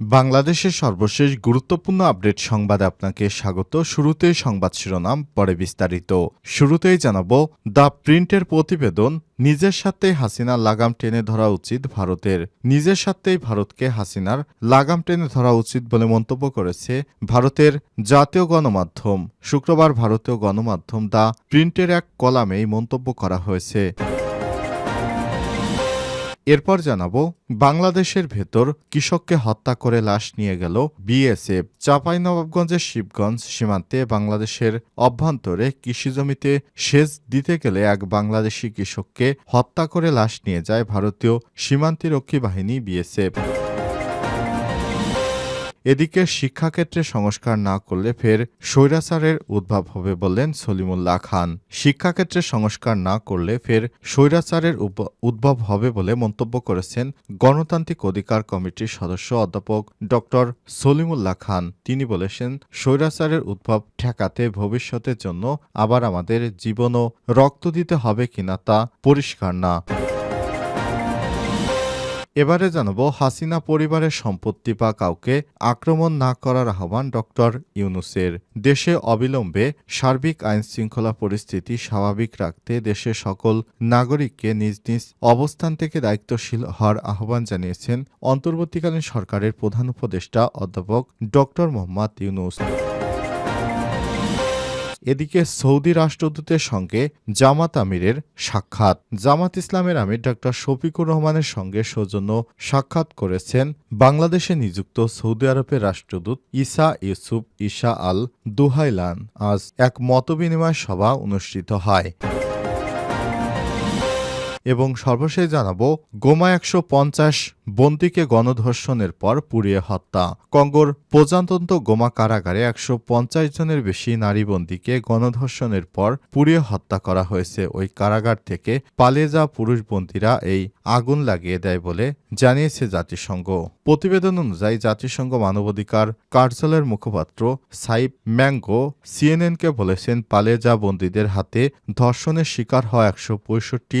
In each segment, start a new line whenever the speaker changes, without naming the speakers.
বাংলাদেশের সর্বশেষ গুরুত্বপূর্ণ আপডেট সংবাদে আপনাকে স্বাগত। শুরুতেই সংবাদ শিরোনাম, পরে বিস্তারিত। শুরুতেই জানাব, দ্য প্রিন্টের প্রতিবেদন, নিজের সাথেই হাসিনার লাগাম টেনে ধরা উচিত ভারতের। নিজের সাথেই ভারতকে হাসিনার লাগাম টেনে ধরা উচিত বলে মন্তব্য করেছে ভারতের জাতীয় গণমাধ্যম। শুক্রবার ভারতীয় গণমাধ্যম দ্য প্রিন্টের এক কলামে এই মন্তব্য করা হয়েছে। এরপর জানাব, বাংলাদেশের ভেতর কৃষককে হত্যা করে লাশ নিয়ে গেল বিএসএফ। চাঁপাইনবাবগঞ্জের শিবগঞ্জ সীমান্তে বাংলাদেশের অভ্যন্তরে কৃষিজমিতে সেচ দিতে গেলে এক বাংলাদেশি কৃষককে হত্যা করে লাশ নিয়ে যায় ভারতীয় সীমান্তিরক্ষী বাহিনী বিএসএফ। এদিকে শিক্ষাক্ষেত্রে সংস্কার না করলে ফের স্বৈরাচারের উদ্ভব হবে বললেন সলিমুল্লাহ খান। শিক্ষাক্ষেত্রে সংস্কার না করলে ফের স্বৈরাচারের উদ্ভব হবে বলে মন্তব্য করেছেন গণতান্ত্রিক অধিকার কমিটির সদস্য অধ্যাপক ড সলিমুল্লাহ খান। তিনি বলেছেন, স্বৈরাচারের উদ্ভব ঠেকাতে ভবিষ্যতের জন্য আবার আমাদের জীবনও রক্ত দিতে হবে কিনা তা পরিষ্কার না। এবারে জানাব হাসিনা পরিবারের সম্পত্তি বা কাউকে আক্রমণ না করার আহ্বান ডক্টর ইউনুসের। দেশে অবিলম্বে সার্বিক আইন শৃঙ্খলা পরিস্থিতি স্বাভাবিক রাখতে দেশের সকল নাগরিককে নিজ নিজ অবস্থান থেকে দায়িত্বশীল হওয়ার আহ্বান জানিয়েছেন অন্তর্বর্তীকালীন সরকারের প্রধান উপদেষ্টা অধ্যাপক ডক্টর মোহাম্মদ ইউনুস। এদিকে সৌদি রাষ্ট্রদূতের সঙ্গে জামাত আমিরের সাক্ষাৎ। জামাত ইসলামের আমির ডক্টর শফিকুর রহমানের সঙ্গে সৌজন্য সাক্ষাৎ করেছেন বাংলাদেশে নিযুক্ত সৌদি আরবের রাষ্ট্রদূত ইসা ইউসুফ ইসা আল দুহাইলান। আজ এক মতবিনিময় সভা অনুষ্ঠিত হয়। এবং সর্বশেষ জানাব, গোমা একশো পঞ্চাশ বন্দীকে গণধর্ষণের পর পুড়িয়ে হত্যা। কঙ্গোর প্রজাতন্ত্র গোমা কারাগারে একশো পঞ্চাশ জনের বেশি নারী বন্দীকে গণধর্ষণের পর পুড়িয়ে হত্যা করা হয়েছে। ওই কারাগার থেকে পালিয়ে যাওয়া পুরুষ বন্দীরা এই আগুন লাগিয়ে দেয় বলে জানিয়েছে জাতিসংঘ। প্রতিবেদন অনুযায়ী জাতিসংঘ মানবাধিকার কার্যালয়ের মুখপাত্র সাইব ম্যাঙ্গো সিএনএনকে বলেছেন, পালিয়ে যাওয়া বন্দীদের হাতে ধর্ষণের শিকার হওয়া একশো পঁয়ষট্টি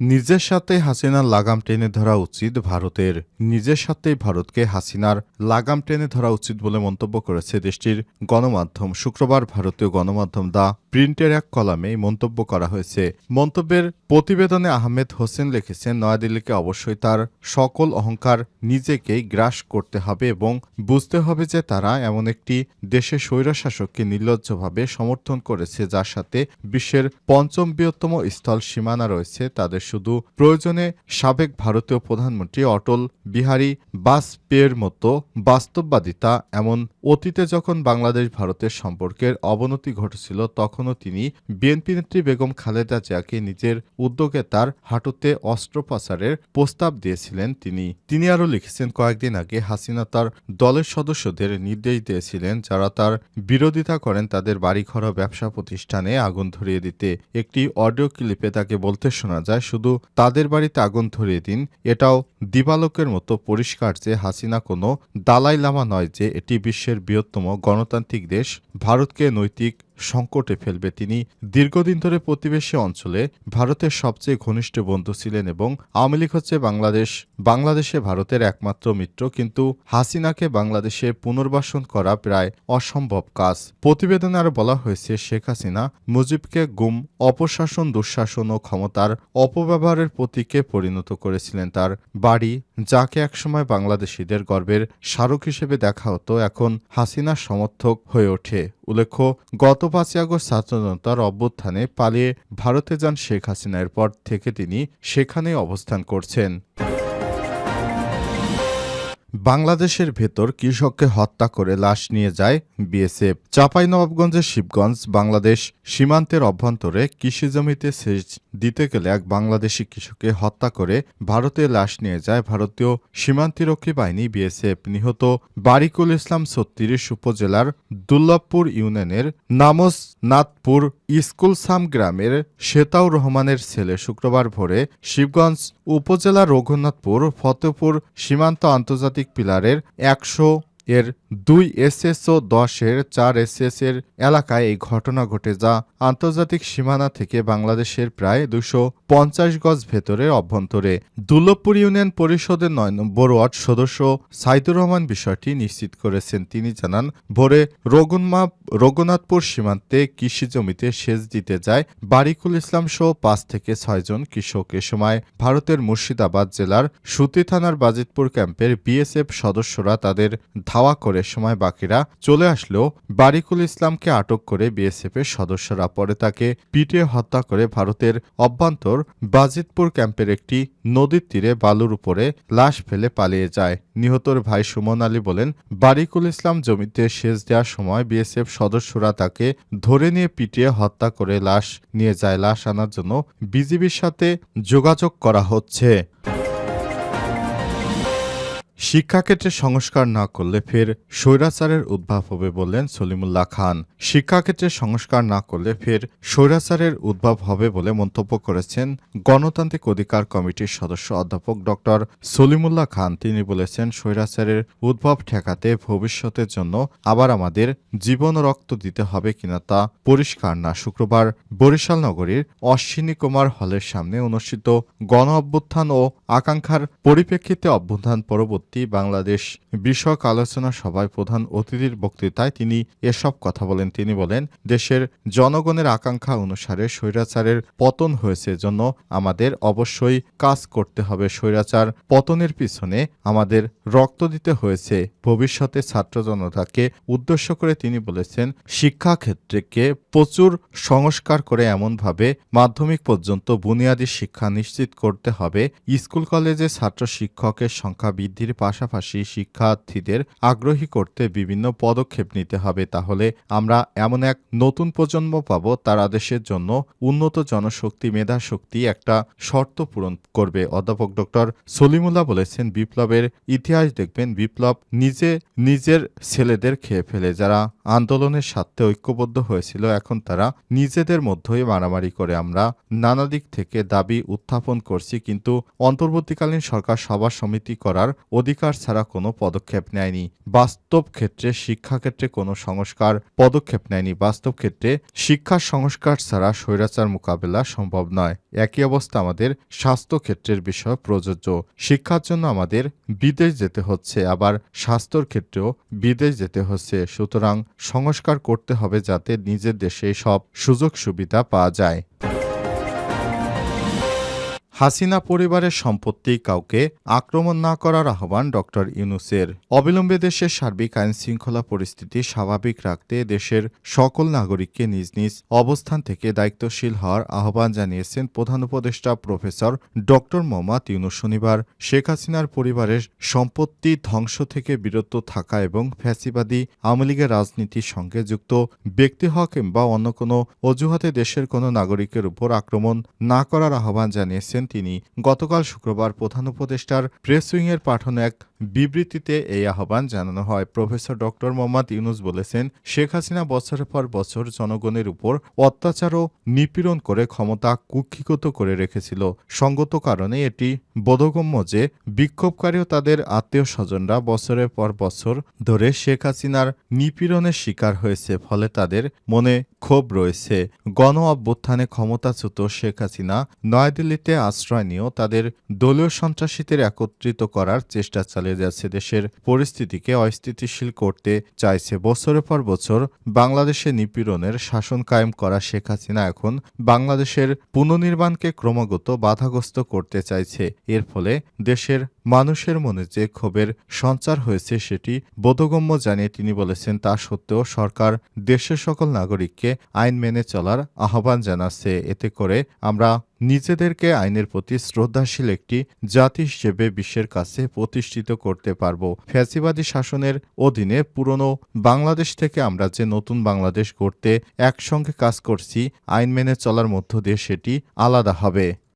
নিজের সাথে হাসিনার লাগাম টেনে ধরা উচিত ভারতের। নিজের সাথেই ভারতকে হাসিনার লাগাম টেনে ধরা উচিত বলে মন্তব্য করেছে দেশটির গণমাধ্যম। শুক্রবার ভারতীয় গণমাধ্যম দা প্রিন্টের এক কলামে মন্তব্য করা হয়েছে। মন্তব্যের প্রতিবেদনে আহমেদ হোসেন লিখেছেন, নয়াদিল্লিকে অবশ্যই তার সকল অহংকার নিজেকেই গ্রাস করতে হবে এবং বুঝতে হবে যে তারা এমন একটি দেশের স্বৈরশাসককে নির্লজ্জভাবে সমর্থন করেছে, যার সাথে বিশ্বের পঞ্চম বৃহত্তম স্থল সীমানা রয়েছে, তাদের শুধু প্রয়োজনে সাবেক ভারতীয় প্রধানমন্ত্রী অটল বিহারী বাজপেয়ীর মতো বাস্তববাদিতা, এমন অতীতে যখন বাংলাদেশ ভারতের সম্পর্কের অবনতি ঘটেছিল, তখনও তিনি বিএনপি নেত্রী বেগম খালেদা জিয়াকে নিজের উদ্যোগে তার হাঁটুতে অস্ত্রোপচারের প্রস্তাব দিয়েছিলেন তিনি। তিনি আরও লিখেছেন, কয়েকদিন আগে হাসিনা তার দলের সদস্যদের নির্দেশ দিয়েছিলেন যারা তার বিরোধিতা করেন তাদের বাড়িঘর ব্যবসা প্রতিষ্ঠানে আগুন ধরিয়ে দিতে। একটি অডিও ক্লিপে তাকে বলতে শোনা যায় শুধু তাদের বাড়িতে আগুন ধরিয়ে দিন, এটাও দিবালোকের মতো পরিষ্কার যে হাসিনা কোনো দালাই লামা নয় যে এটি বিশ্বের বৃহত্তম গণতান্ত্রিক দেশ, ভারতকে নৈতিক সংকটে ফেলবে তিনি। দীর্ঘদিন ধরে প্রতিবেশী অঞ্চলে ভারতের সবচেয়ে ঘনিষ্ঠ বন্ধু ছিলেন এবং আওয়ামী লীগ হচ্ছে বাংলাদেশ। বাংলাদেশে ভারতের একমাত্র মিত্র, কিন্তু হাসিনাকে বাংলাদেশে পুনর্বাসন করা প্রায় অসম্ভব কাজ। প্রতিবেদনে আরও বলা হয়েছে, শেখ হাসিনা মুজিবকে গুম, অপশাসন, দুঃশাসন ও ক্ষমতার অপব্যবহারের প্রতীকে পরিণত করেছিলেন তার বাড়ি, যাকে একসময় বাংলাদেশিদের গর্বের স্মারক হিসেবে দেখা হতো, এখন হাসিনার সমর্থক হয়ে ওঠে। উল্লেখ্য, গত পাঁচই আগস্ট ছাত্রজনতার অভ্যুত্থানে পালিয়ে ভারতে যান শেখ হাসিনা। এরপর থেকে তিনি সেখানে অবস্থান করছেন। বাংলাদেশের ভেতর কৃষককে হত্যা করে লাশ নিয়ে যায় বিএসএফ। চাঁপাইনবাবগঞ্জের শিবগঞ্জ, বাংলাদেশ সীমান্তের অভ্যন্তরে কৃষি জমিতে সেচ দিতে গেলে এক বাংলাদেশি কৃষককে হত্যা করে ভারতে লাশ নিয়ে যায় ভারতীয় সীমান্তিরক্ষী বাহিনী বিএসএফ। নিহত বারিকুল ইসলাম ছত্রিশ উপজেলার দুর্লভপুর ইউনিয়নের নামসনাথপুর স্কুলসাম গ্রামের শেতাউর রহমানের ছেলে শুক্রবার ভোরে শিবগঞ্জ উপজেলা রঘুনাথপুর ফতেপুর সীমান্ত আন্তর্জাতিক পিলারের একশো এর দুই এসএসও দশের চার এসএস এর এলাকায় এই ঘটনা ঘটে যা আন্তর্জাতিক সীমানা থেকে বাংলাদেশের প্রায় দুশো পঞ্চাশ গজ ভেতরের অভ্যন্তরে। দুর্লভপুর ইউনিয়ন পরিষদের নয় নম্বর ওয়ার্ড সদস্য সাইদুর রহমান বিষয়টি নিশ্চিত করেছেন। তিনি জানান, ভোরে রঘুনমা, রঘুনাথপুর সীমান্তে কৃষি জমিতে সেচ দিতে যায় বারিকুল ইসলাম সহ পাঁচ থেকে ছয়জন কৃষক। এ সময় ভারতের মুর্শিদাবাদ জেলার সুতি থানার বাজিতপুর ক্যাম্পের বিএসএফ সদস্যরা তাদের ধাওয়া করে সময় বাকিরা চলে আসলেও বারিকুল ইসলামকে আটক করে বিএসএফের সদস্যরা পরে তাকে পিটিয়ে হত্যা করে ভারতের অভ্যন্তর বাজিতপুর ক্যাম্পের একটি নদীর তীরে বালুর উপরে লাশ ফেলে পালিয়ে যায়। নিহতর ভাই সুমন আলী বলেন, বারিকুল ইসলাম জমিতে সেচ দেওয়ার সময় বিএসএফ সদস্যরা তাকে ধরে নিয়ে পিটিয়ে হত্যা করে লাশ নিয়ে যায়। লাশ আনার জন্য বিজিবির সাথে যোগাযোগ করা হচ্ছে। শিক্ষাক্ষেত্রে সংস্কার না করলে ফের স্বৈরাচারের উদ্ভব হবে বললেন সলিমুল্লাহ খান। শিক্ষাক্ষেত্রে সংস্কার না করলে ফের স্বৈরাচারের উদ্ভব হবে বলে মন্তব্য করেছেন গণতান্ত্রিক অধিকার কমিটির সদস্য অধ্যাপক ডক্টর সলিমুল্লাহ খান। তিনি বলেছেন, স্বৈরাচারের উদ্ভব ঠেকাতে ভবিষ্যতের জন্য আবার আমাদের জীবন রক্ত দিতে হবে কিনা তা পরিষ্কার না। শুক্রবার বরিশাল নগরীর অশ্বিনী কুমার হলের সামনে অনুষ্ঠিত গণ অভ্যুত্থান ও আকাঙ্ক্ষার পরিপ্রেক্ষিতে অভ্যুত্থান পরবর্তী বাংলাদেশ বিষয়ক আলোচনা সভায় প্রধান অতিথির বক্তৃতায় তিনি এসব কথা বলেন। তিনি বলেন, দেশের জনগণের আকাঙ্ক্ষা অনুসারে স্বৈরাচারের পতন হয়েছে জন্য আমাদের অবশ্যই কাজ করতে হবে। স্বৈরাচার পতনের পিছনে আমাদের রক্ত দিতে হয়েছে। ভবিষ্যতে ছাত্র জনতাকে উদ্দেশ্য করে তিনি বলেছেন শিক্ষা ক্ষেত্রকে প্রচুর সংস্কার করে এমনভাবে মাধ্যমিক পর্যন্ত বুনিয়াদী শিক্ষা নিশ্চিত করতে হবে। স্কুল কলেজে ছাত্র শিক্ষকের সংখ্যা বৃদ্ধির পাশাপাশি শিক্ষার্থীদের আগ্রহী করতে বিভিন্ন পদক্ষেপ নিতে হবে। তাহলে আমরা এমন এক নতুন প্রজন্ম পাব, তারা দেশের জন্য উন্নত জনশক্তি, মেধাশক্তি একটা শর্ত পূরণ করবে। অধ্যাপক ডক্টর সলিমুল্লাহ বলেছেন, বিপ্লবের ইতিহাস দেখবেন, বিপ্লব নিজে নিজের ছেলেদের খেয়ে ফেলে। যারা আন্দোলনের স্বার্থে ঐক্যবদ্ধ হয়েছিল, এখন তারা নিজেদের মধ্যেই মারামারি করে। আমরা নানা দিক থেকে দাবি উত্থাপন করছি, কিন্তু অন্তর্বর্তীকালীন সরকার সভা সমিতি করার অধিকার ছাড়া কোনো পদক্ষেপ নেয়নি। বাস্তব ক্ষেত্রে শিক্ষাক্ষেত্রে কোনো সংস্কার পদক্ষেপ নেয়নি। বাস্তব ক্ষেত্রে শিক্ষার সংস্কার ছাড়া স্বৈরাচার মোকাবেলা সম্ভব নয়। একই অবস্থা আমাদের স্বাস্থ্য ক্ষেত্রের বিষয় প্রযোজ্য। শিক্ষার জন্য আমাদের বিদেশ যেতে হচ্ছে, আবার স্বাস্থ্যর ক্ষেত্রেও বিদেশ যেতে হচ্ছে। সুতরাং সংস্কার করতে হবে যাতে নিজের দেশে সব সুযোগ সুবিধা পাওয়া যায়। হাসিনা পরিবারের সম্পত্তি কাউকে আক্রমণ না করার আহ্বান ডক্টর ইউনুসের। অবিলম্বে দেশের সার্বিক আইন শৃঙ্খলা পরিস্থিতি স্বাভাবিক রাখতে দেশের সকল নাগরিককে নিজ নিজ অবস্থান থেকে দায়িত্বশীল হওয়ার আহ্বান জানিয়েছেন প্রধান উপদেষ্টা প্রফেসর ডক্টর মোহাম্মদ ইউনুস। শনিবার শেখ হাসিনার পরিবারের সম্পত্তি ধ্বংস থেকে বিরত থাকা এবং ফ্যাসিবাদী আওয়ামী লীগের রাজনীতির সঙ্গে যুক্ত ব্যক্তি হওয়া কিংবা অন্য কোনো অজুহাতে দেশের কোনো নাগরিকের উপর আক্রমণ না করার আহ্বান জানিয়েছেন তিনি গতকাল শুক্রবার প্রধান উপদেষ্টার প্রেস উইংয়ের পাঠানো এক বিবৃতিতে এই আহ্বান জানানো হয়। প্রফেসর ডক্টর মোহাম্মদ ইউনুস বলেছেন, শেখ হাসিনা বছরের পর বছর জনগণের উপর অত্যাচার ও নিপীড়ন করে ক্ষমতা কুক্ষিগত করে রেখেছিল। সঙ্গত কারণে এটি বোধগম্য যে বিক্ষোভকারী তাদের আত্মীয় স্বজনরা বছরের পর বছর ধরে শেখ হাসিনার নিপীড়নের শিকার হয়েছে, ফলে তাদের মনে ক্ষোভ রয়েছে। গণ অভ্যুত্থানে ক্ষমতাচ্যুত শেখ হাসিনা নয়াদিল্লিতে আশ্রয় নিয়েও তাদের দলীয় সন্ত্রাসীদের একত্রিত করার চেষ্টা চালিয়ে যাচ্ছে দেশের পরিস্থিতিকে অস্থিতিশীল করতে চাইছে। বছরের পর বছর বাংলাদেশে নিপীড়নের শাসন কায়েম করা শেখ হাসিনা এখন বাংলাদেশের পুনর্নির্মাণকে ক্রমাগত বাধাগ্রস্ত করতে চাইছে। এর ফলে দেশের মানুষের মনে যে ক্ষোভের সঞ্চার হয়েছে সেটি বোধগম্য জানিয়ে তিনি বলেছেন, তা সত্ত্বেও সরকার দেশের সকল নাগরিককে আইন মেনে চলার আহ্বান জানাচ্ছে। এতে করে আমরা নিজেদেরকে আইনের প্রতি শ্রদ্ধাশীল একটি জাতি হিসেবে বিশ্বের কাছে প্রতিষ্ঠিত করতে পারব। ফ্যাসিবাদী শাসনের অধীনে পুরনো বাংলাদেশ থেকে আমরা যে নতুন বাংলাদেশ গড়তে একসঙ্গে কাজ করছি, আইন মেনে চলার মধ্য দিয়ে সেটি আলাদা হবে।